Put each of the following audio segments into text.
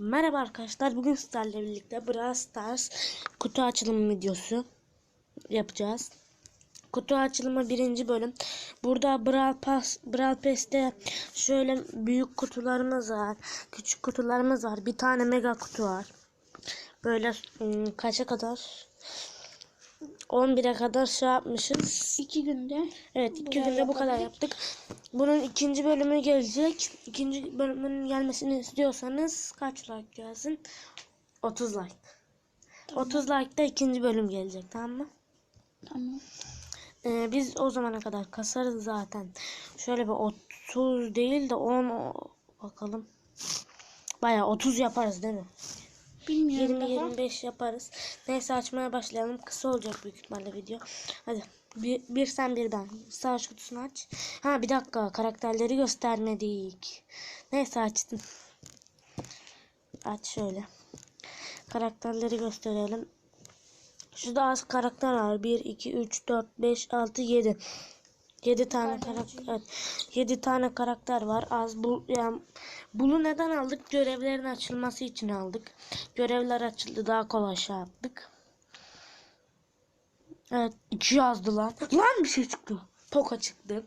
Merhaba arkadaşlar. Bugün sizlerle birlikte Brawl Stars kutu açılımı videosu yapacağız. Kutu açılımı birinci bölüm. Burada Brawl Pass, Brawl Pass'te şöyle büyük kutularımız var. Küçük kutularımız var. Bir tane mega kutu var. Böyle ım, kaça kadar? 11'e kadar şey yapmışız. İki günde. Evet iki Buraya günde bu kadar yaptık. Bunun ikinci bölümü gelecek. İkinci bölümün gelmesini istiyorsanız kaç like gelsin? 30 like. 30 like'da ikinci bölüm gelecek tamam mı? Tamam. Ee, biz o zamana kadar kasarız zaten. Şöyle bir 30 değil de 10 o- bakalım. Baya 30 yaparız değil mi? Bilmiyorum daha. 20-25 yaparız. Neyse açmaya başlayalım. Kısa olacak büyük ihtimalle video. Hadi. Bir, bir sen bir ben. Savaş kutusunu aç. Ha bir dakika. Karakterleri göstermedik. Neyse açtım. Aç şöyle. Karakterleri gösterelim. Şurada az karakter var. 1, 2, 3, 4, 5, 6, 7. 7 tane karakter. Evet. 7 tane karakter var. Az bu yani bunu neden aldık? Görevlerin açılması için aldık. Görevler açıldı daha kolay şey yaptık. Evet 2 yazdı lan. Lan bir şey çıktı. Poka çıktı.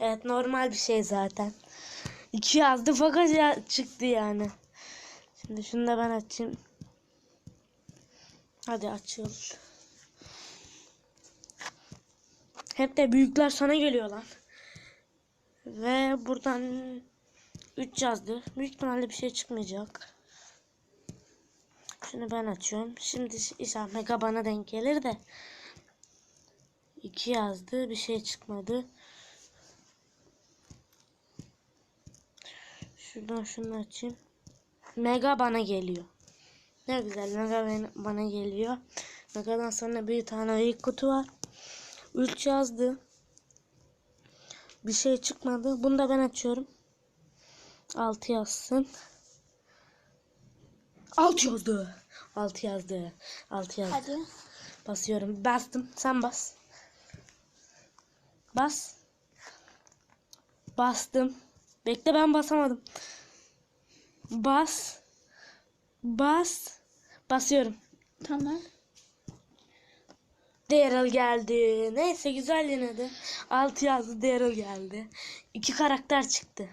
Evet normal bir şey zaten. 2 yazdı fakat ya çıktı yani. Şimdi şunu da ben açayım. Hadi açıl. Hep de büyükler sana geliyor lan. Ve buradan 3 yazdı. Büyük ihtimalle bir şey çıkmayacak. Şunu ben açıyorum. Şimdi inşallah mega bana denk gelir de. 2 yazdı. Bir şey çıkmadı. Şuradan şunu açayım. Mega bana geliyor. Ne güzel mega bana geliyor. Mega'dan sonra bir tane ilk kutu var. 3 yazdı. Bir şey çıkmadı. Bunu da ben açıyorum. 6 yazsın. 6 yazdı. 6 yazdı. 6 yazdı. Hadi. Basıyorum. Bastım. Sen bas. Bas. Bastım. Bekle ben basamadım. Bas. Bas. Basıyorum. Tamam. Daryl geldi. Neyse güzel yine de. 6 yazdı Daryl geldi. İki karakter çıktı.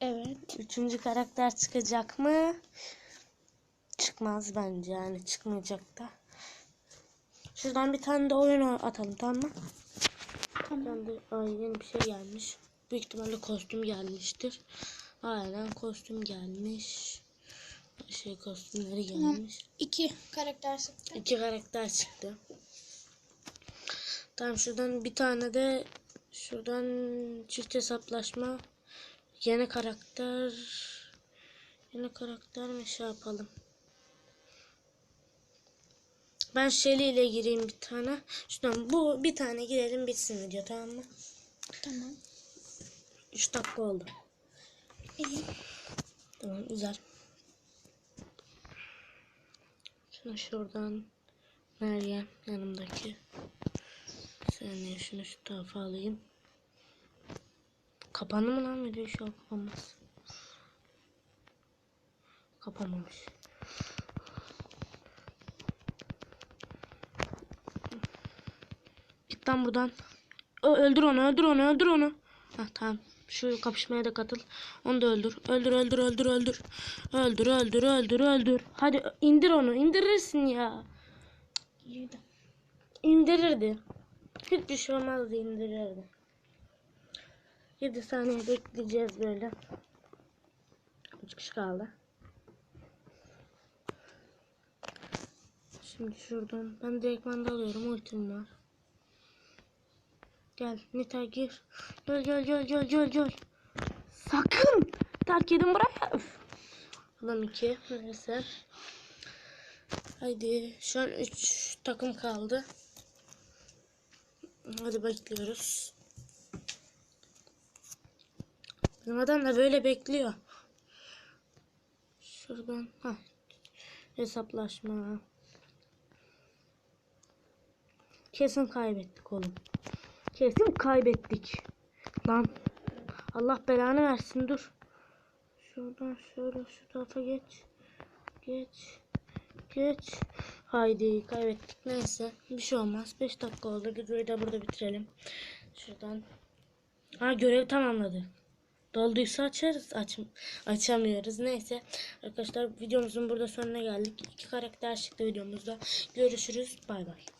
Evet. Üçüncü karakter çıkacak mı? Çıkmaz bence yani çıkmayacak da. Şuradan bir tane de oyun atalım tamam mı? Tamam. De ay yeni bir şey gelmiş. Büyük ihtimalle kostüm gelmiştir. Aynen kostüm gelmiş. Şey kostümleri gelmiş. İki karakter sıktı. İki karakter çıktı. Tamam şuradan bir tane de şuradan çift hesaplaşma yeni karakter yeni karakter mi şey yapalım. Ben Shelly ile gireyim bir tane. Şuradan bu bir tane girelim bitsin video tamam mı? Tamam. 3 dakika oldu. İyi. Tamam güzel. Şunu şuradan Meryem yanımdaki. Saniye şunu şu tarafa alayım. Kapandı mı lan video şu an kapanmaz. Kapanmamış. Git lan buradan. Ö- öldür onu öldür onu öldür onu. Hah tamam. Şu kapışmaya da katıl. Onu da öldür. Öldür öldür öldür öldür. Öldür öldür öldür öldür. Hadi indir onu indirirsin ya. İndirirdi. Hiçbir şey olmazdı indirirdi. 7 saniye bekleyeceğiz böyle. 3 kişi kaldı. Şimdi şuradan ben direkt manda alıyorum ultim var. Gel Nita gir. Gel gel gel gel gel gel. Sakın terk edin buraya. Üf. Adam 2 neyse. Haydi şu an 3 takım kaldı. Hadi bekliyoruz. Bizim adam da böyle bekliyor. Şuradan ha hesaplaşma. Kesin kaybettik oğlum. Kesin kaybettik. Lan Allah belanı versin dur. Şuradan şöyle şu tarafa geç. Geç. Geç. Haydi kaybettik. Neyse. Bir şey olmaz. 5 dakika oldu. Videoyu da burada bitirelim. Şuradan. Ha görev tamamladı. Dolduysa açarız. Aç, açamıyoruz. Neyse. Arkadaşlar videomuzun burada sonuna geldik. İki karakter çıktı videomuzda. Görüşürüz. Bay bay.